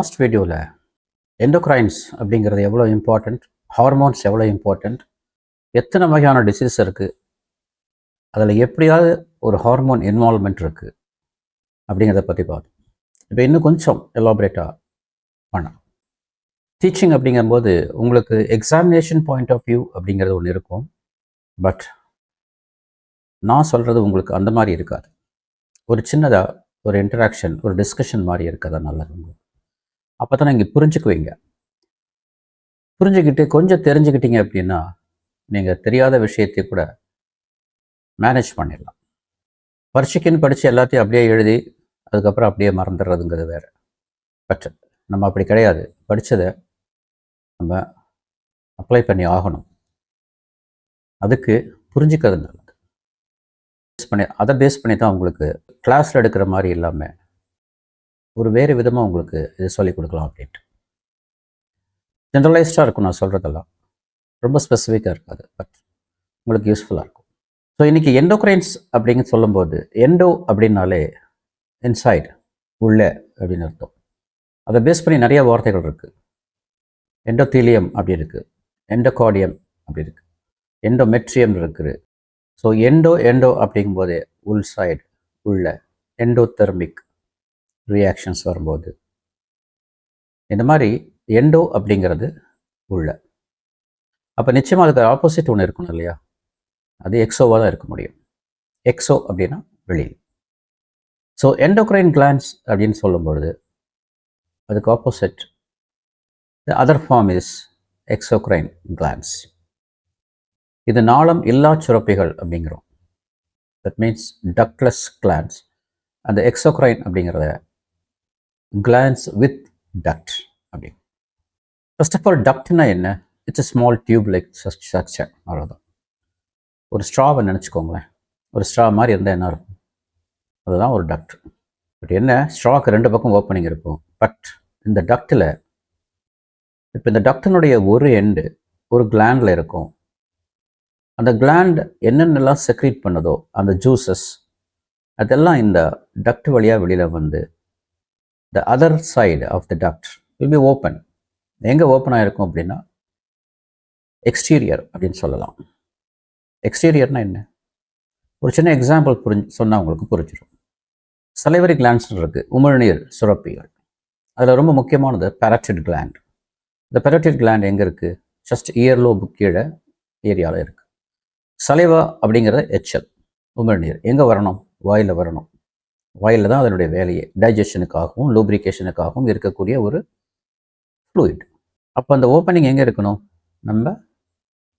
Last வீடியோவில் எண்டோக்ரைன்ஸ் அப்படிங்கிறது எவ்வளோ இம்பார்ட்டண்ட் ஹார்மோன்ஸ் எவ்வளோ இம்பார்ட்டண்ட் எத்தனை வகையான டிசீஸ் இருக்குது அதில் எப்படியாவது ஒரு ஹார்மோன் இன்வால்மெண்ட் இருக்குது அப்படிங்கிறத பற்றி பார்த்தோம் இப்போ இன்னும் கொஞ்சம் எலாபரேட்டாக பண்ணலாம். டீச்சிங் அப்படிங்கும்போது உங்களுக்கு எக்ஸாமினேஷன் பாயிண்ட் ஆஃப் வியூ அப்படிங்கிறது ஒன்று இருக்கும். பட் நான் சொல்கிறது உங்களுக்கு அந்த மாதிரி இருக்காது. ஒரு சின்னதாக ஒரு இன்டராக்ஷன் ஒரு டிஸ்கஷன் மாதிரி இருக்கதா நல்லது உங்களுக்கு. அப்போ தான் நீங்கள் புரிஞ்சுக்குவீங்க. புரிஞ்சுக்கிட்டு கொஞ்சம் தெரிஞ்சுக்கிட்டீங்க அப்படின்னா நீங்கள் தெரியாத விஷயத்தை கூட மேனேஜ் பண்ணிடலாம். பரீட்சைக்குன்னு படித்து எல்லாத்தையும் அப்படியே எழுதி அதுக்கப்புறம் அப்படியே மறந்துடுறதுங்கிறது வேறு. பட் நம்ம அப்படி கிடையாது. படித்ததை நம்ம அப்ளை பண்ணி ஆகணும். அதுக்கு புரிஞ்சுக்கிறது நல்லது. பேஸ் பண்ணி அதை பேஸ் பண்ணி தான் உங்களுக்கு கிளாஸில் எடுக்கிற மாதிரி இல்லாமல் ஒரு வேறு விதமாக உங்களுக்கு இது சொல்லிக் கொடுக்கலாம் அப்படின்ட்டு. ஜென்ரலைஸ்டாக இருக்கும் நான் சொல்கிறதெல்லாம் ரொம்ப ஸ்பெசிஃபிக்காக இருக்காது பட் உங்களுக்கு யூஸ்ஃபுல்லாக இருக்கும். ஸோ இன்றைக்கி எண்டோக்ரைன்ஸ் அப்படிங்க சொல்லும்போது எண்டோ அப்படின்னாலே இன்சைட் உள்ளே அப்படின்னு அர்த்தம். அதை பேஸ் பண்ணி நிறைய வார்த்தைகள் இருக்குது எண்டோத்தீலியம் அப்படி இருக்குது எண்டோகார்டியம் அப்படி இருக்குது எண்டோமெட்ரியம் இருக்குது. ஸோ எண்டோ எண்டோ அப்படிங்கும்போதே உள் சைடு உள்ள. எண்டோதெர்மிக் ரியாக்ஷன்ஸ் வரும்போது. இந்த மாதிரி எண்டோ அப்படிங்கிறது உள்ள. அப்போ நிச்சயமாக அதுக்கு ஆப்போசிட் ஒன்று இருக்கணும் இல்லையா? அது எக்ஸோவாக தான் இருக்க முடியும். எக்ஸோ அப்படின்னா வெளியில். ஸோ எண்டோக்ரைன் கிளான்ஸ் அப்படின்னு சொல்லும்பொழுது அதுக்கு opposite the other form is exocrine glands இது நாளம் இல்லா சுரப்பிகள் அப்படிங்கிறோம். தட் மீன்ஸ் டக்லஸ் கிளான்ஸ் அந்த எக்ஸோக்ரைன் அப்படிங்கிறத கிளான்ஸ் வித் டக்ட் அப்படி. ஃபர்ஸ்ட் ஆஃப் ஆல் டக்ட்னா என்ன? It's a small tube like structure அவ்வளோதான் ஒரு ஸ்ட்ராவை நினச்சிக்கோங்களேன். ஒரு ஸ்ட்ரா மாதிரி இருந்தால் என்ன இருக்கும்? அதுதான் ஒரு டக்ட் பட் என்ன? ஸ்ட்ராக்கு ரெண்டு பக்கம் ஓப்பனிங் இருக்கும். பட் இந்த டக்டில் இப்போ இந்த டக்டினுடைய ஒரு எண்டு ஒரு கிளாண்டில் இருக்கும். அந்த கிளாண்ட் என்னென்னலாம் செக்ரீட் பண்ணுதோ அந்த ஜூசஸ் அதெல்லாம் இந்த டக்ட் வழியாக வெளியில் வந்து the other side of the duct will be open எங்கே ஓப்பன் ஆகிருக்கும் அப்படின்னா எக்ஸ்டீரியர் அப்படின்னு சொல்லலாம். எக்ஸ்டீரியர்னால் என்ன? ஒரு சின்ன எக்ஸாம்பிள் புரிஞ்சு சொன்னால் உங்களுக்கு புரிஞ்சிடும் சலைவரி கிளான்ஸ் இருக்குது உமிழ்நீர் சுரப்பிகள். அதில் ரொம்ப முக்கியமானது பேரட்டிட் கிளாண்ட் இந்த பேரட்டிட் கிளாண்ட் எங்கே இருக்குது ஜஸ்ட் இயர்லோபு கீழே ஏரியாவில் இருக்குது சலைவா அப்படிங்கிறது எச்சல் உமிழ்நீர். எங்கே வரணும்? வாயில் வரணும். வாயில் தான் அதனுடைய வேலையை. டைஜஷனுக்காகவும் லூப்ரிகேஷனுக்காகவும் இருக்கக்கூடிய ஒரு ஃப்ளூயிட் அப்போ அந்த ஓப்பனிங் எங்கே இருக்கணும்? நம்ம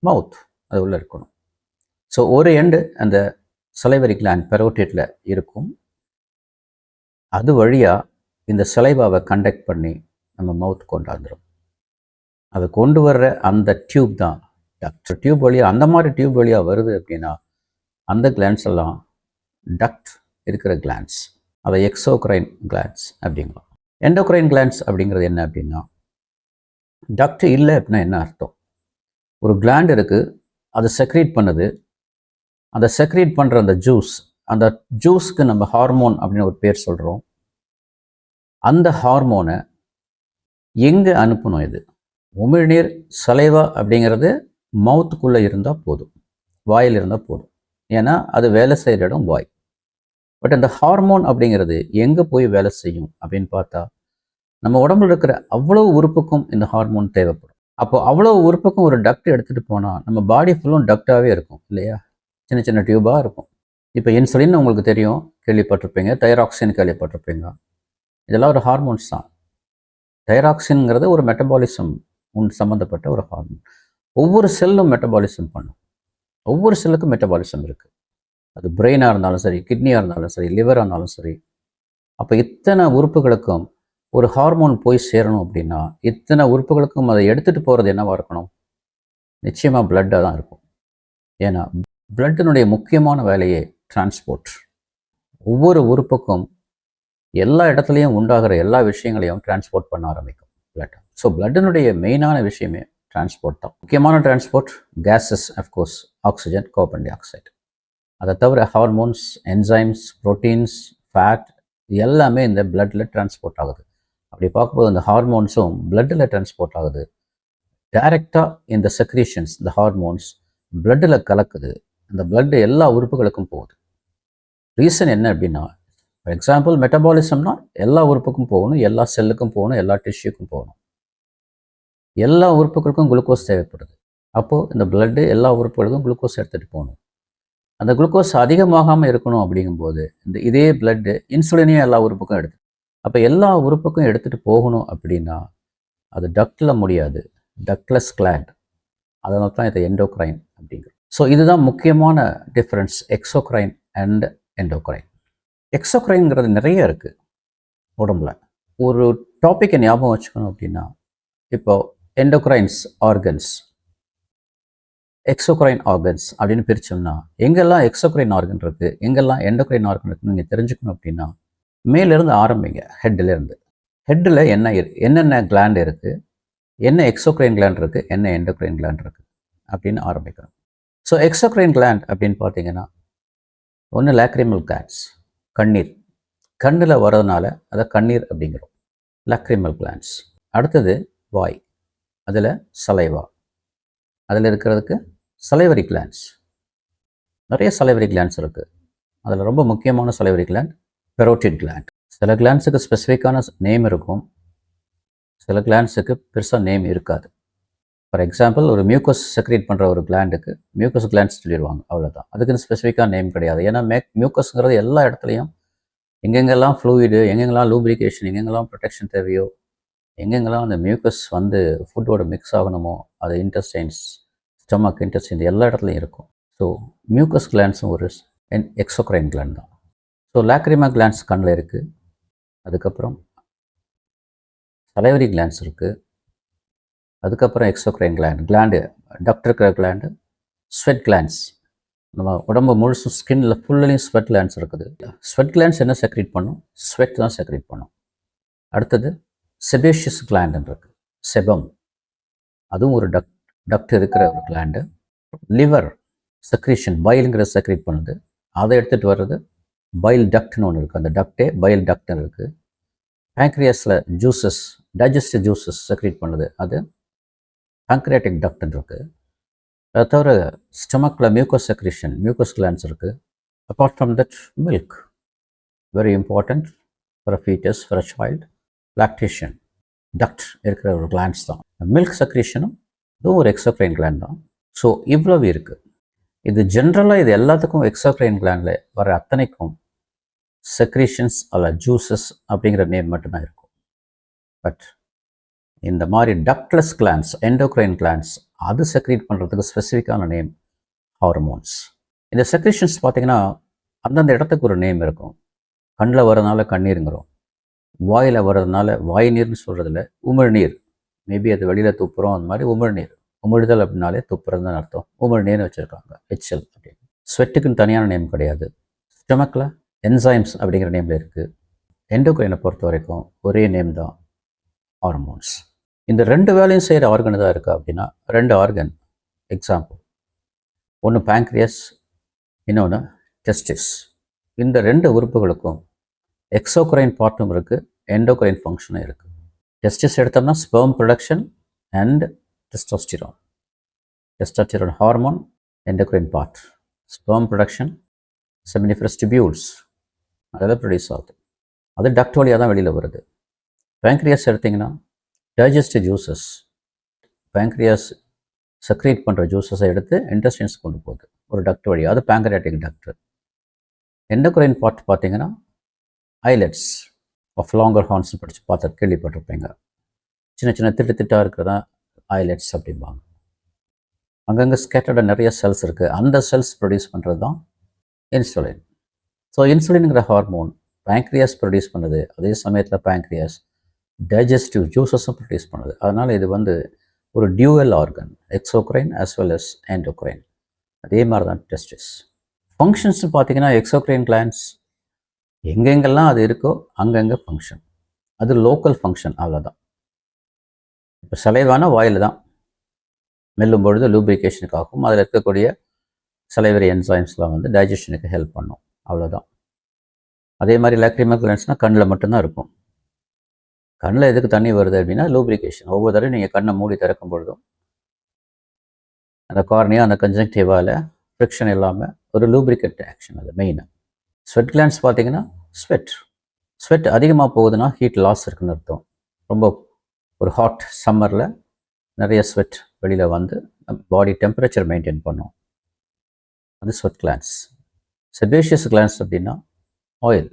மவுத் அது உள்ளே இருக்கணும். ஸோ ஒரு எண்டு அந்த சலைவரி கிளாண்ட் பெரோட்டேட்டில் இருக்கும். அது வழியாக இந்த சலைவாவை கண்டக்ட் பண்ணி நம்ம மவுத் கொண்டாந்துடும் அதை கொண்டு வர்ற அந்த டியூப் தான் டக்ட் டியூப் வழியாக அந்த மாதிரி டியூப் வழியாக வருது அப்படின்னா அந்த கிளான்ஸ் எல்லாம் டக்ட் இருக்கிற கிளான்ஸ் அதை எக்ஸோக்ரைன் கிளான்ஸ் அப்படிங்களா எண்டோக்ரைன் கிளான்ஸ் அப்படிங்கிறது என்ன அப்படின்னா டக்ட் இல்லை அப்படின்னா என்ன அர்த்தம்? ஒரு கிளாண்ட் இருக்குது அதை செக்ரீட் பண்ணுது. அந்த செக்ரீட் பண்ணுற அந்த ஜூஸ் அந்த ஜூஸ்க்கு நம்ம ஹார்மோன் அப்படின்னு ஒரு பேர் சொல்கிறோம் அந்த ஹார்மோனை எங்கே அனுப்பணும் இது? உமிழ்நீர் சலைவா அப்படிங்கிறது மவுத்துக்குள்ளே இருந்தால் போதும். வாயில் இருந்தால் போதும். ஏன்னா அது வேலை செய்கிற இடம் வாய். பட் அந்த ஹார்மோன் அப்படிங்கிறது எங்கே போய் வேலை செய்யும் அப்படின்னு பார்த்தா நம்ம உடம்புல இருக்கிற அவ்வளோ உறுப்புக்கும் இந்த ஹார்மோன் தேவைப்படும். அப்போ அவ்வளோ உறுப்புக்கும் ஒரு டக்ட் எடுத்துகிட்டு போனால் நம்ம பாடி ஃபுல்லும் டக்டாகவே இருக்கும் இல்லையா? சின்ன சின்ன டியூபாக இருக்கும். இப்போ இன்சுலின் உங்களுக்கு தெரியும் கேள்விப்பட்டிருப்பீங்க தைராக்சின் கேள்விப்பட்டிருப்பீங்க. இதெல்லாம் ஒரு ஹார்மோன்ஸ் தான். தைராக்சின்ங்கிறது ஒரு மெட்டபாலிசம் உன் சம்மந்தப்பட்ட ஒரு ஹார்மோன் ஒவ்வொரு செல்லும் மெட்டபாலிசம் பண்ணும். ஒவ்வொரு செல்லுக்கும் மெட்டபாலிசம் இருக்குது அது பிரெயினாக இருந்தாலும் சரி கிட்னியாக இருந்தாலும் சரி லிவராக இருந்தாலும் சரி அப்போ இத்தனை உறுப்புகளுக்கும் ஒரு ஹார்மோன் போய் சேரணும் அப்படின்னா இத்தனை உறுப்புகளுக்கும் அதை எடுத்துகிட்டு போகிறது என்னவாக இருக்கணும்? நிச்சயமாக பிளட்டாக தான் இருக்கும். ஏன்னா பிளட்டினுடைய முக்கியமான வேலையே டிரான்ஸ்போர்ட் ஒவ்வொரு உறுப்புக்கும் எல்லா இடத்துலையும் உண்டாகிற எல்லா விஷயங்களையும் டிரான்ஸ்போர்ட் பண்ண ஆரம்பிக்கும் பிளட் ஸோ பிளட்டினுடைய மெயினான விஷயமே டிரான்ஸ்போர்ட் தான். முக்கியமான transport gases of course oxygen carbon dioxide அதை தவிர ஹார்மோன்ஸ் என்சைம்ஸ் ப்ரோட்டீன்ஸ் ஃபேட் எல்லாமே இந்த பிளட்டில் டிரான்ஸ்போர்ட் ஆகுது. அப்படி பார்க்கும்போது அந்த ஹார்மோன்ஸும் பிளட்டில் டிரான்ஸ்போர்ட் ஆகுது. டைரெக்டாக இந்த செக்ரீஷன்ஸ் இந்த ஹார்மோன்ஸ் பிளட்டில் கலக்குது. அந்த blood எல்லா உறுப்புகளுக்கும் போகுது. ரீசன் என்ன அப்படின்னா ஃபார் எக்ஸாம்பிள் மெட்டபாலிசம்னா எல்லா உறுப்புக்கும் போகணும் எல்லா செல்லுக்கும் போகணும் எல்லா டிஷ்யூக்கும் போகணும். எல்லா உறுப்புகளுக்கும் குளுக்கோஸ் தேவைப்படுது. அப்போது இந்த பிளட்டு எல்லா உறுப்புகளுக்கும் குளுக்கோஸ் எடுத்துகிட்டு போகணும். அந்த குளுக்கோஸ் அதிகமாகாமல் இருக்கணும் அப்படிங்கும்போது இந்த இதே பிளட்டு இன்சுலினையும் எல்லா உறுப்புக்கும் எடுத்து அப்போ எல்லா உறுப்புக்கும் எடுத்துகிட்டு போகணும் அப்படின்னா அது டக்டில் முடியாது. டக்லெஸ் கிளாண்ட் அதனால தான் இதை எண்டோக்ரைன் அப்படிங்கிறது ஸோ இதுதான் முக்கியமான டிஃப்ரென்ஸ் எக்ஸோக்ரைன் அண்ட் எண்டோக்ரைன் எக்ஸோக்ரைன்ங்கிறது நிறைய இருக்குது உடம்புல. ஒரு டாப்பிக்கை ஞாபகம் வச்சுக்கணும் அப்படின்னா இப்போ எண்டோக்ரைன்ஸ் ஆர்கன்ஸ் எக்ஸோக்ரைன் ஆர்கன்ஸ் அப்படின்னு பிரிச்சோம்னா எங்கெல்லாம் எக்ஸோக்ரைன் ஆர்கன் இருக்குது எங்கெல்லாம் எண்டோக்ரைன் ஆர்கன் இருக்குன்னு நீங்கள் தெரிஞ்சுக்கணும் அப்படின்னா மேலேருந்து ஆரம்பிங்க ஹெட்டிலேருந்து ஹெட்டில் என்ன என்னென்ன கிளாண்ட் இருக்குது என்ன எக்ஸோக்ரைன் கிளாண்ட் இருக்குது என்ன எண்டோக்ரைன் கிளாண்ட் இருக்குது அப்படின்னு ஆரம்பிக்கிறோம். ஸோ எக்ஸோக்ரைன் கிளாண்ட் அப்படின்னு பார்த்தீங்கன்னா ஒன்று லாக்ரிமல் கிளாண்ட்ஸ் கண்ணீர். கண்ணில் வரதுனால அதை கண்ணீர் அப்படிங்கிறோம். லாக்ரிமல் கிளாண்ட்ஸ் அடுத்தது வாய் அதில் சலைவா அதில் இருக்கிறதுக்கு சலைவரி கிளான்ஸ் நிறைய சலைவரி கிளான்ஸ் இருக்குது அதில் ரொம்ப முக்கியமான சலைவரி கிளாண்ட் பெரோட்டிட் கிளாண்ட் சில கிளான்ஸுக்கு ஸ்பெசிஃபிக்கான நேம் இருக்கும். சில கிளான்ஸுக்கு பெருசாக நேம் இருக்காது. ஃபார் எக்ஸாம்பிள் ஒரு மியூக்கஸ் செக்ரேட் பண்ணுற ஒரு கிளாண்டுக்கு மியூக்கஸ் கிளான்ஸ் சொல்லிடுவாங்க அவ்வளோதான் அதுக்குன்னு ஸ்பெசிஃபிக்காக நேம் கிடையாது. ஏன்னா மேக் மியூக்கஸ்ங்கிறது எல்லா இடத்துலையும் எங்கெங்கெல்லாம் ஃப்ளூயிடு எங்கெங்கெல்லாம் லூப்ரிகேஷன் எங்கெங்கெல்லாம் ப்ரொடெக்ஷன் தேவையோ எங்கெங்கெல்லாம் அந்த மியூக்கஸ் வந்து ஃபுட்டோட மிக்ஸ் ஆகணுமோ அது இன்டெஸ்டைன்ஸ் ஸ்டொமக் இன்டெஸ்டின் எல்லா இடத்துலையும் இருக்கும். ஸோ மியூக்கஸ் கிளான்ஸும் ஒரு எக்ஸோக்ரைன் கிளாண்ட் தான். ஸோ லாக்ரிமா கிளான்ஸ் கண்ணில் இருக்குது அதுக்கப்புறம் சலைவரி கிளான்ஸ் இருக்குது அதுக்கப்புறம் எக்ஸோக்ரைன் கிளாண்ட் கிளாண்டு டாக்டர் இருக்கிற கிளாண்டு ஸ்வெட் கிளான்ஸ் நம்ம உடம்பு முழுசும் ஸ்கின்ல ஃபுல்லையும் ஸ்வெட் கிளான்ஸ் இருக்குது. ஸ்வெட் கிளான்ஸ் என்ன செக்ரேட் பண்ணும்? ஸ்வெட் தான் செக்ரேட் பண்ணும். அடுத்தது செபேஷியஸ் கிளாண்டுன்னு இருக்கு. செபம் அதுவும் ஒரு டக் டக்ட் இருக்கிற ஒரு கிளாண்டு லிவர் செக்ரீஷன் பைலுங்கிற செக்ரீட் பண்ணுது. அதை எடுத்துகிட்டு வர்றது பைல் டக்ட்னு ஒன்று இருக்குது அந்த டக்டே பைல் டக்ட்னு இருக்குது பேங்க்ரியாஸில் ஜூசஸ் டைஜஸ்டிவ் ஜூசஸ் செக்ரீட் பண்ணுது. அது பேங்க்ரியாட்டிக் டக்ட்னு இருக்குது அதை தவிர ஸ்டமக்கில் மியூக்கஸ் செக்ரீஷன் மியூக்கஸ் கிளான்ஸ் இருக்குது apart from that milk very important for a foetus for a child lactation duct இருக்கிற ஒரு கிளான்ஸ் தான். மில்க் செக்ரீஷனும் இதுவும் ஒரு எக்ஸோக்ரைன் கிளாண்ட் தான். ஸோ இவ்வளவு இருக்குது இது ஜென்ரலாக இது எல்லாத்துக்கும் எக்ஸோக்ரைன் கிளாண்டில் வர அத்தனைக்கும் செக்ரீஷன்ஸ் அல்ல ஜூசஸ் அப்படிங்கிற நேம் மட்டும்தான் இருக்கும். பட் இந்த மாதிரி டக்ட்லஸ் கிளான்ஸ் எண்டோக்ரைன் கிளான்ஸ் அது செக்ரீட் பண்ணுறதுக்கு ஸ்பெசிஃபிக்கான நேம் ஹார்மோன்ஸ் இந்த செக்ரீஷன்ஸ் பார்த்தீங்கன்னா அந்தந்த இடத்துக்கு ஒரு நேம் இருக்கும். கண்ணில் வரதுனால கண்ணீருங்கிறோம். வாயில் வர்றதுனால வாய் நீர்னு சொல்கிறதுல உமிழ்நீர் மேபி அது வெளியில் துப்புறோம். அந்த மாதிரி உமிழ்நீர் உமிழ்தல் அப்படின்னாலே துப்புறதுன்னு அர்த்தம். உமிழ்நீர்னு வச்சுருக்காங்க. ஹெச்எல் அப்படின்னு. ஸ்வெட்டுக்குன்னு தனியான நேம் கிடையாது. ஸ்டொமக்கில் என்சைம்ஸ் அப்படிங்கிற நேமில் இருக்குது எண்டோக்ரைனை பொறுத்த வரைக்கும் ஒரே நேம் தான். ஹார்மோன்ஸ் இந்த ரெண்டு வேலையும் செய்கிற ஆர்கன் தான் இருக்கா அப்படின்னா ரெண்டு ஆர்கன் எக்ஸாம்பிள் ஒன்று பேங்க்ரியஸ் இன்னொன்று டெஸ்டிஸ் இந்த ரெண்டு உறுப்புகளுக்கும் எக்ஸோக்ரைன் பார்ட்டும் இருக்குது எண்டோக்ரைன் ஃபங்க்ஷனும் இருக்குது டெஸ்டிஸ் எடுத்தோம்னா sperm production and testosterone testosterone hormone endocrine part sperm production seminiferous tubules அதெல்லாம் ப்ரொடியூஸ் ஆகுது. அது டக்ட் வழியாக தான் வெளியில் வருது. பேங்க்ரியாஸ் எடுத்திங்கன்னா டைஜஸ்டிவ் ஜூசஸ் பேங்க்ரியாஸ் செக்ரேட் பண்ணுற ஜூஸஸை எடுத்து இன்டெஸ்டைன்ஸ் கொண்டு போகுது. ஒரு டக்ட் வழியாக அது பேங்க்ரியாட்டிக் டக்ட் எண்டோக்ரைன் பார்ட் பார்த்தீங்கன்னா ஐலட்ஸ் ஆஃப் லாங்கர் ஹார்ன்ஸ் படித்து பார்த்து கேள்விப்பட்டிருப்பீங்க. சின்ன சின்ன திட்டு திட்டாக இருக்கிறதா? ஐலட்ஸ் அப்படிம்பாங்க. அங்கங்கே ஸ்கேட்டர்டாக நிறைய செல்ஸ் இருக்குது அந்த செல்ஸ் ப்ரொடியூஸ் பண்ணுறது தான் இன்சுலின் ஸோ இன்சுலின்ங்கிற ஹார்மோன் பேங்க்ரியாஸ் ப்ரொடியூஸ் பண்ணுது. அதே சமயத்தில் பேங்க்ரியாஸ் டைஜஸ்டிவ் ஜூஸஸும் ப்ரொடியூஸ் பண்ணுது. அதனால் இது வந்து ஒரு dual organ exocrine as well as endocrine அதே மாதிரி தான் டெஸ்டிஸ் ஃபங்க்ஷன்ஸ்னு பார்த்தீங்கன்னா எக்ஸோக்ரைன் கிளான்ஸ் எங்கெங்கெல்லாம் அது இருக்கோ அங்கங்கே ஃபங்க்ஷன் அது லோக்கல் ஃபங்க்ஷன் அவ்வளோதான் இப்போ சலைவான வாயில் தான். மெல்லும் பொழுது லூப்ரிகேஷனுக்காகவும் அதில் இருக்கக்கூடிய சலைவரி என்சைம்ஸ்லாம் வந்து டைஜஷனுக்கு ஹெல்ப் பண்ணும். அவ்வளோதான் அதே மாதிரி லாக்ரிமல் கிளான்ஸ்னால் கண்ணில் மட்டும்தான் இருக்கும். கண்ணில் எதுக்கு தண்ணி வருது அப்படின்னா லூப்ரிகேஷன் ஒவ்வொரு தடவை நீங்கள் கண்ணை மூடி திறக்கும் பொழுதும் அந்த கார்னியா அந்த கன்ஜங்டிவால் ஃப்ரிக்ஷன் இல்லாமல் ஒரு லூப்ரிகேட் ஆக்ஷன் அது மெயினாக ஸ்வெட் கிளான்ஸ் பார்த்தீங்கன்னா ஸ்வெட் ஸ்வெட் அதிகமாக போகுதுன்னா ஹீட் லாஸ் இருக்குன்னு அர்த்தம். ரொம்ப ஒரு ஹாட் சம்மரில் நிறைய ஸ்வெட் வெளியில் வந்து பாடி டெம்பரேச்சர் மெயின்டைன் பண்ணும். அது ஸ்வெட் கிளான்ஸ் செபேஷியஸ் கிளான்ஸ் அப்படின்னா ஆயில்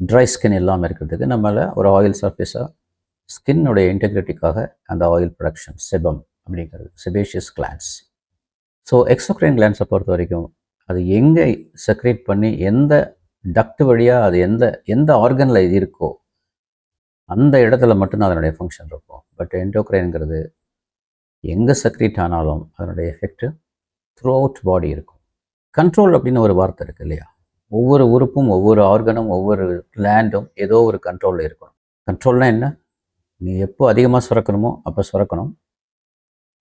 ட்ரை ஸ்கின் இல்லாமல் இருக்கிறதுக்கு நம்மள ஒரு ஆயில் சர்ஃபேஸாக ஸ்கின்னுடைய இன்டெகிரிட்டிக்காக அந்த ஆயில் ப்ரொடக்ஷன் செபம் அப்படிங்கிறது செபேஷியஸ் கிளான்ஸ் ஸோ எக்ஸோக்ரைன் கிளான்ஸை பொறுத்த வரைக்கும் அது எங்கே செக்ரேட் பண்ணி எந்த டக்ட் வழியாக அது எந்த எந்த ஆர்கனில் இது இருக்கோ அந்த இடத்துல மட்டும்தான் அதனுடைய ஃபங்க்ஷன் இருக்கும். பட் என்டோக்ரைனுங்கிறது எங்கே சக்ரீட் ஆனாலும் அதனுடைய எஃபெக்ட் த்ரூ அவுட் பாடி இருக்கும். கண்ட்ரோல் அப்படின்னு ஒரு வார்த்தை இருக்குது இல்லையா? ஒவ்வொரு உறுப்பும் ஒவ்வொரு ஆர்கனும் ஒவ்வொரு லேண்டும் ஏதோ ஒரு கண்ட்ரோலில் இருக்கணும். கண்ட்ரோல்னால் என்ன? நீ எப்போ அதிகமாக சுரக்கணுமோ அப்போ சுரக்கணும்.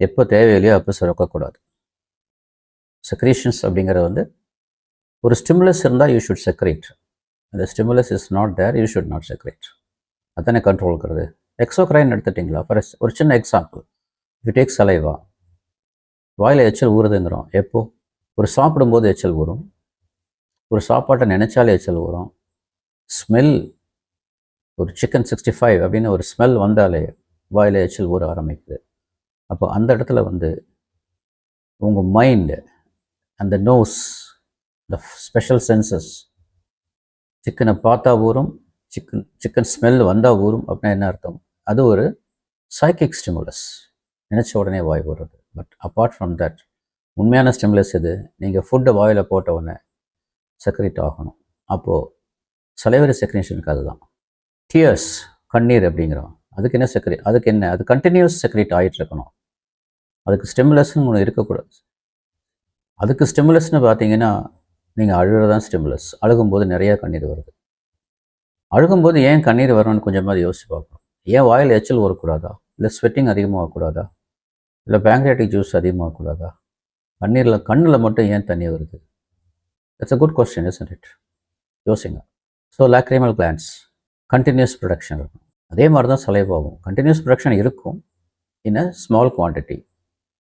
எப்போ தேவையில்லையோ அப்போ சுரக்கக்கூடாது. செக்ரீஷன்ஸ் அப்படிங்கிறது வந்து ஒரு ஸ்டிமுலஸ் இருந்தால் யூ ஷுட் செக்ரேட் அந்த stimulus is not there you should not secrete அதானே இருக்கிறது எக்ஸோக்ரைன் எடுத்துட்டிங்களா? ஃபார் ஒரு சின்ன எக்ஸாம்பிள் யூ டேக் சலைவா வாயில் எச்சல் ஊறுதுங்கிறோம். எப்போ? ஒரு சாப்பிடும்போது எச்சல் ஊறும். ஒரு சாப்பாட்டை நினைச்சாலே எச்சல் ஊறும். ஸ்மெல் ஒரு சிக்கன் சிக்ஸ்டி ஃபைவ் அப்படின்னு ஒரு ஸ்மெல் வந்தாலே வாயில் எச்சல் ஊற ஆரம்பிக்குது. அப்போ அந்த இடத்துல வந்து உங்கள் மைண்டு அந்த நோஸ் இந்த ஸ்பெஷல் சென்சஸ் சிக்கனை பார்த்தா ஊறும் சிக்கன் சிக்கன் ஸ்மெல் வந்தால் ஊறும் அப்படின்னா என்ன அர்த்தம்? அது ஒரு சைக்கிக் ஸ்டிமுலஸ் நினச்ச உடனே வாய் போடுறது பட் அப்பார்ட் ஃப்ரம் தட் உண்மையான ஸ்டிமுலஸ் இது நீங்கள் ஃபுட்டை வாயில் போட்ட உடனே செக்ரேட் ஆகணும். அப்போது சலைவரி செக்ரேஷனுக்கு அதுதான். டியர்ஸ் கண்ணீர் அப்படிங்கிறோம் அதுக்கு என்ன செக்ரேட் அதுக்கு என்ன? அது கண்டினியூஸ் செக்ரேட் ஆகிட்டு இருக்கணும் அதுக்கு ஸ்டிமுலஸ்னு ஒன்று இருக்கக்கூடாது. அதுக்கு ஸ்டிமுலஸ்னு பார்த்தீங்கன்னா நீங்கள் அழுகிறதான் ஸ்டிமுலஸ் அழுகும்போது நிறையா கண்ணீர் வருது. அழுகும்போது ஏன் கண்ணீர் வரணும்னு கொஞ்சமாக யோசிச்சு பார்க்கணும் ஏன் வாயில் எச்சல் வரக்கூடாதா இல்லை ஸ்வெட்டிங் அதிகமாகக்கூடாதா? இல்லை பேங்க்ரேட்டிக் ஜூஸ் அதிகமாகக்கூடாதா? கண்ணீரில் கண்ணில் மட்டும் ஏன் தண்ணி வருது? It's a good question is it யோசிங்க. So lacrimal glands continuous production இருக்கும். அதே மாதிரி தான் சலைவாகும் கண்டினியூஸ் ப்ரொடக்ஷன் இருக்கும் இன் அ ஸ்மால் குவான்டிட்டி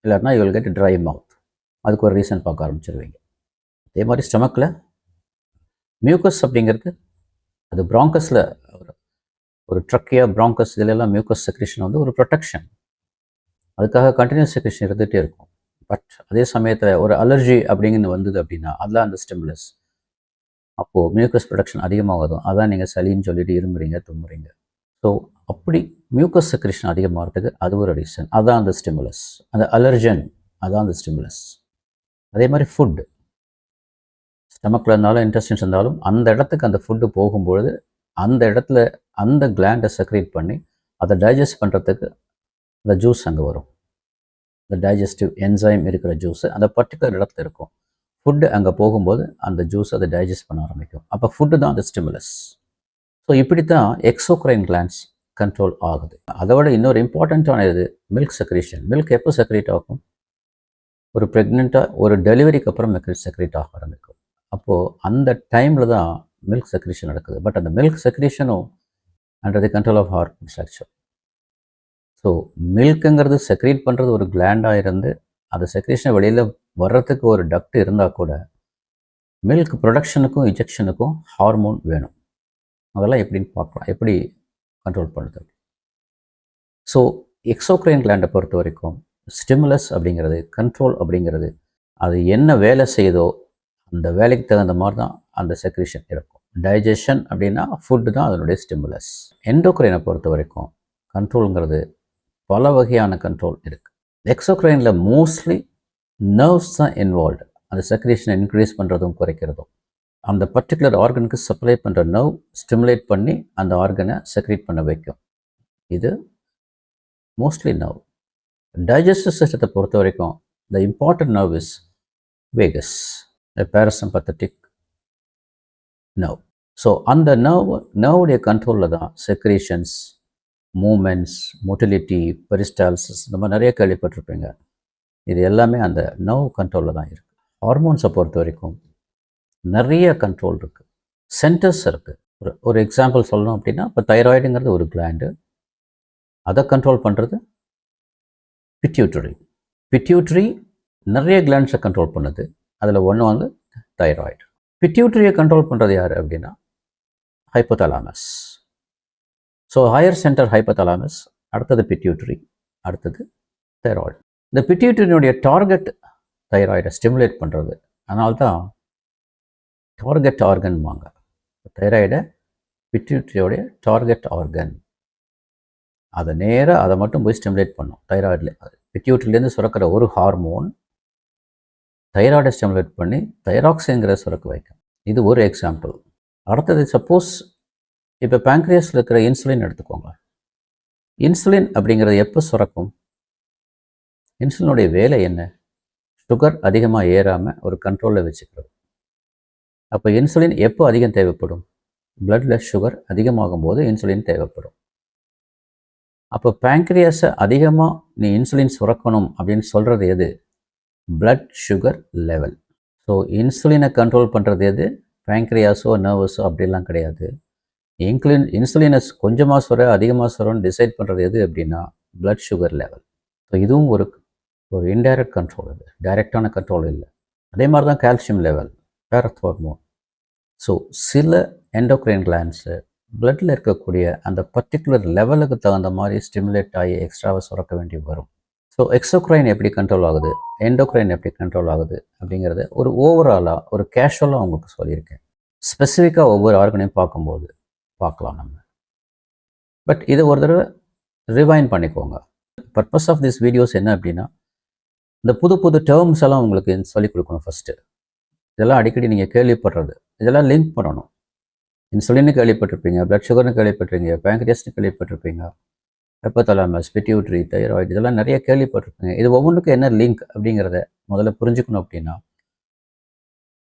இல்லைன்னா you will get dry mouth அதுக்கு ஒரு ரீசன் பார்க்க ஆரம்பிச்சிருவீங்க. அதே மாதிரி ஸ்டமக்கில் மியூக்கஸ் அப்படிங்கிறது அது ப்ராங்கஸில் ஒரு ட்ரக்கியா ப்ராங்கஸ் இதிலெல்லாம் மியூக்கஸ் செக்ரேஷன் வந்து ஒரு ப்ரொடெக்ஷன் அதுக்காக கண்டினியூஸ் செக்ரேஷன் இருந்துகிட்டே இருக்கும். பட் அதே சமயத்தில் ஒரு அலர்ஜி அப்படிங்கிறது வந்தது அப்படின்னா அதெல்லாம் அந்த ஸ்டிமுலஸ் அப்போது மியூக்கஸ் ப்ரொடக்ஷன் அதிகமாகுதும் அதான் நீங்கள் சளின்னு சொல்லிட்டு இருமுறீங்க தும்புறீங்க ஸோ அப்படி மியூக்கஸ் செக்ரேஷன் அதிகமாகிறதுக்கு அது ஒரு ரீசன் அதான் அந்த ஸ்டிமுலஸ் அந்த அலர்ஜன் அதான் அந்த ஸ்டிமுலஸ் அதே மாதிரி ஃபுட்டு ஸ்டமக்கில் இருந்தாலும் இன்டெஸ்டின்ஸ் இருந்தாலும் அந்த இடத்துக்கு அந்த ஃபுட்டு போகும்பொழுது அந்த இடத்துல அந்த கிளாண்டை செக்ரேட் பண்ணி அதை டைஜஸ்ட் பண்ணுறதுக்கு அந்த ஜூஸ் அங்கே வரும். இந்த டைஜஸ்டிவ் என்சைம் இருக்கிற ஜூஸு அந்த பர்டிகுலர் இடத்துல இருக்கும். ஃபுட்டு அங்கே போகும்போது அந்த ஜூஸ் அதை டைஜஸ்ட் பண்ண ஆரம்பிக்கும். அப்போ ஃபுட்டு தான் அந்த ஸ்டிமுலஸ் ஸோ இப்படி தான் எக்ஸோக்ரைன் கிளான்ஸ் கண்ட்ரோல் ஆகுது. அதை விட இன்னொரு இம்பார்ட்டண்ட்டான இது மில்க் செக்ரேஷன் மில்க் எப்போ செக்ரேட் ஆகும்? ஒரு ப்ரெக்னெண்ட்டாக ஒரு டெலிவரிக்கு அப்புறம் மில்க் செக்ரேட் ஆக ஆரம்பிக்கும். அப்போது அந்த டைமில் தான் மில்க் செக்ரேஷன் நடக்குது. பட் அந்த milk செக்ரேஷனும் under the control of hormone structure so மில்க்குங்கிறது secrete பண்ணுறது ஒரு கிளாண்டாக இருந்து அந்த செக்ரேஷன் வெளியில் வர்றதுக்கு ஒரு டக்ட் இருந்தால் கூட மில்க் ப்ரொடக்ஷனுக்கும் இன்ஜெக்ஷனுக்கும் ஹார்மோன் வேணும். அதெல்லாம் எப்படின்னு பார்க்கலாம். எப்படி கண்ட்ரோல் பண்ணுறது ஸோ எக்ஸோக்ரைன் கிளாண்டை பொறுத்த வரைக்கும் ஸ்டிமுலஸ் அப்படிங்கிறது கண்ட்ரோல் அப்படிங்கிறது அது என்ன வேலை செய்யுதோ அந்த வேலைக்கு தகுந்த மாதிரி தான் அந்த செக்ரேஷன் இருக்கும். டைஜஷன் அப்படின்னா ஃபுட்டு தான் அதனுடைய ஸ்டிமுலஸ் எண்டோக்ரைனை பொறுத்த வரைக்கும் கண்ட்ரோலுங்கிறது பல வகையான கண்ட்ரோல் இருக்குது எக்ஸோக்ரைனில் மோஸ்ட்லி நர்வ்ஸ் தான் இன்வால்வ்டு அந்த செக்ரேஷனை இன்க்ரீஸ் பண்ணுறதும் குறைக்கிறதும். அந்த பர்டிகுலர் ஆர்கனுக்கு சப்ளை பண்ணுற நர்வ் ஸ்டிமுலேட் பண்ணி அந்த ஆர்கனை செக்ரேட் பண்ண வைக்கும். இது மோஸ்ட்லி நர்வ் டைஜஸ்டிவ் சிஸ்டத்தை பொறுத்த வரைக்கும் the important nerve is vagus parasympathetic nerve so அந்த நர்வ் நர்வுடைய கண்ட்ரோலில் தான் செக்ரேஷன்ஸ் மூமெண்ட்ஸ் மொட்டிலிட்டி பெரிஸ்டால்சிஸ் இந்த மாதிரி நிறைய கேள்விப்பட்டிருப்பீங்க. இது எல்லாமே அந்த நர்வ் கண்ட்ரோலில் தான் இருக்குது ஹார்மோன்ஸை பொறுத்த வரைக்கும் நிறைய கண்ட்ரோல் இருக்குது சென்டர்ஸ் இருக்குது ஒரு ஒரு எக்ஸாம்பிள் சொல்லணும் அப்படின்னா இப்போ தைராய்டுங்கிறது ஒரு கிளாண்டு அதை கண்ட்ரோல் பண்ணுறது பிட்யூட்ரி பிட்யூட்ரி நிறைய கிளாண்ட்ஸை கண்ட்ரோல் பண்ணுது. அதில் ஒன்று வந்து தைராய்டு. பிட்யூட்டரியை கண்ட்ரோல் பண்ணுறது யார் அப்படின்னா hypothalamus so higher centre hypothalamus அடுத்தது பிட்யூட்டரி அடுத்தது தைராய்டு இந்த பிட்யூட்டரியினுடைய டார்கெட் தைராய்டை ஸ்டிமுலேட் பண்ணுறது அதனால்தான் டார்கெட் ஆர்கன்வாங்க தைராய்டை பிட்யூட்டரியோடைய டார்கெட் ஆர்கன் அதை நேராக அதை மட்டும் போய் ஸ்டிமுலேட் பண்ணும். தைராய்டில் பிட்யூட்டரிலேருந்து சுரக்கிற ஒரு ஹார்மோன் தைராய்டை ஸ்டிமுலேட் பண்ணி தைராக்ஸிங்கிற சுரக்க வைக்கும். இது ஒரு எக்ஸாம்பிள் அடுத்தது சப்போஸ் இப்போ பேங்க்ரியஸில் இருக்கிற இன்சுலின் எடுத்துக்கோங்க. இன்சுலின் அப்படிங்கிறது எப்போ சுரக்கும்? இன்சுலினுடைய வேலை என்ன? சுகர் அதிகமாக ஏறாமல் ஒரு கண்ட்ரோலில் வச்சுக்கிறது. அப்போ இன்சுலின் எப்போ அதிகம் தேவைப்படும்? பிளட்டில் சுகர் அதிகமாகும் போது இன்சுலின் தேவைப்படும். அப்போ பேங்க்ரியாஸை அதிகமாக நீ இன்சுலின் சுரக்கணும் அப்படின்னு சொல்கிறது எது? பிளட் சுகர் லெவல் ஸோ இன்சுலினை கண்ட்ரோல் பண்ணுறது எது? பேங்க்ரியாஸோ நர்வஸோ அப்படிலாம் கிடையாது. இன்சுலின் இன்சுலினை கொஞ்சமாக சுர அதிகமாக சுரன்னு டிசைட் பண்ணுறது எது அப்படின்னா பிளட் சுகர் லெவல் ஸோ இதுவும் ஒரு ஒரு இன்டைரக்ட் கண்ட்ரோல் இது டைரெக்டான கண்ட்ரோல் இல்லை. அதே மாதிரி தான் calcium level parathyroid hormone so சில எண்டோக்ரைன் கிளான்ஸு பிளட்டில் இருக்கக்கூடிய அந்த பர்டிகுலர் லெவலுக்கு தகுந்த மாதிரி ஸ்டிமுலேட் ஆகி எக்ஸ்ட்ராவாக சுரக்க வேண்டி வரும். ஸோ எக்ஸோக்ரைன் எப்படி கண்ட்ரோல் ஆகுது? எண்டோக்ரைன் எப்படி கண்ட்ரோல் ஆகுது? அப்படிங்கிறத ஒரு ஓவராலாக ஒரு கேஷுவலாக உங்களுக்கு சொல்லியிருக்கேன். ஸ்பெசிஃபிக்காக ஒவ்வொரு ஆர்கனையும் பார்க்கும்போது பார்க்கலாம் நம்ம. பட் இதை ஒரு தடவை ரிவைன் பண்ணிக்கோங்க. பர்பஸ் ஆஃப் திஸ் வீடியோஸ் என்ன அப்படின்னா இந்த புது புது டேர்ம்ஸ் எல்லாம் உங்களுக்கு சொல்லிக் கொடுக்கணும் ஃபஸ்ட்டு இதெல்லாம் அடிக்கடி நீங்கள் கேள்விப்படுறது. இதெல்லாம் லிங்க் பண்ணணும். இன்சுலின்னு கேள்விப்பட்டிருப்பீங்க பிளட் சுகர்னு கேள்விப்பட்டிருப்பீங்க பேங்க்ரியஸ்னு கேள்விப்பட்டிருப்பீங்க. ஹெப்பத்தலாமஸ் பிட்யூட்ரி தைராய்டு இதெல்லாம் நிறைய கேள்விப்பட்டிருக்கேன் இது ஒவ்வொன்றுக்கும் என்ன லிங்க் அப்படிங்கிறத முதல்ல புரிஞ்சுக்கணும் அப்படின்னா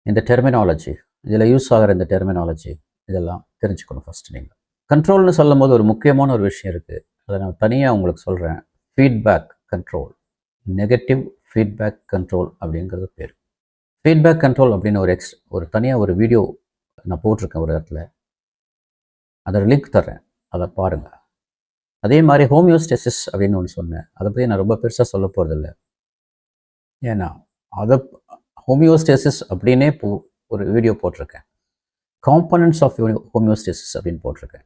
இந்த டெர்மினாலஜி இதில் யூஸ் ஆகிற இந்த டெர்மினாலஜி இதெல்லாம் தெரிஞ்சுக்கணும் ஃபஸ்ட்டு நீங்கள் கண்ட்ரோல்னு சொல்லும் போது ஒரு முக்கியமான ஒரு விஷயம் இருக்குது அதை நான் தனியாக உங்களுக்கு சொல்கிறேன் feedback control negative feedback control அப்படிங்கிறது பேர். ஃபீட்பேக் கண்ட்ரோல் அப்படின்னு ஒரு எக்ஸ் ஒரு தனியாக ஒரு வீடியோ நான் போட்டிருக்கேன் ஒரு இடத்துல. அதோட லிங்க் தர்றேன். அதை பாருங்கள் அதே மாதிரி ஹோமியோஸ்டெசிஸ் அப்படின்னு ஒன்று சொன்னேன். அதை பற்றி நான் ரொம்ப பெருசாக சொல்ல போகிறதில்ல ஏன்னா அதை ஹோமியோஸ்டெசிஸ் அப்படின்னே போ ஒரு வீடியோ போட்டிருக்கேன். காம்பனன்ட்ஸ் ஆஃப் ஹோமியோஸ்டெசிஸ் அப்படின்னு போட்டிருக்கேன்.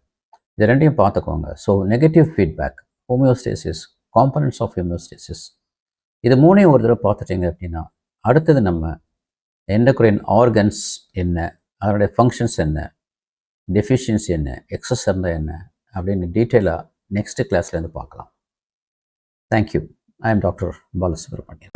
இது ரெண்டையும் பார்த்துக்கோங்க. So negative feedback homeostasis components of homeostasis இது மூணையும் ஒரு தடவை பார்த்துட்டீங்க அப்படின்னா அடுத்தது நம்ம எண்டக்ரைன் ஆர்கன்ஸ் என்ன அதனுடைய ஃபங்க்ஷன்ஸ் என்ன டெஃபிஷியன்சி என்ன எக்ஸஸ் இருந்தால் என்ன அப்படின்னு டீட்டெயிலாக நெக்ஸ்ட் கிளாஸ்லேருந்து பார்க்கலாம். Thank you I am doctor Balasubramanian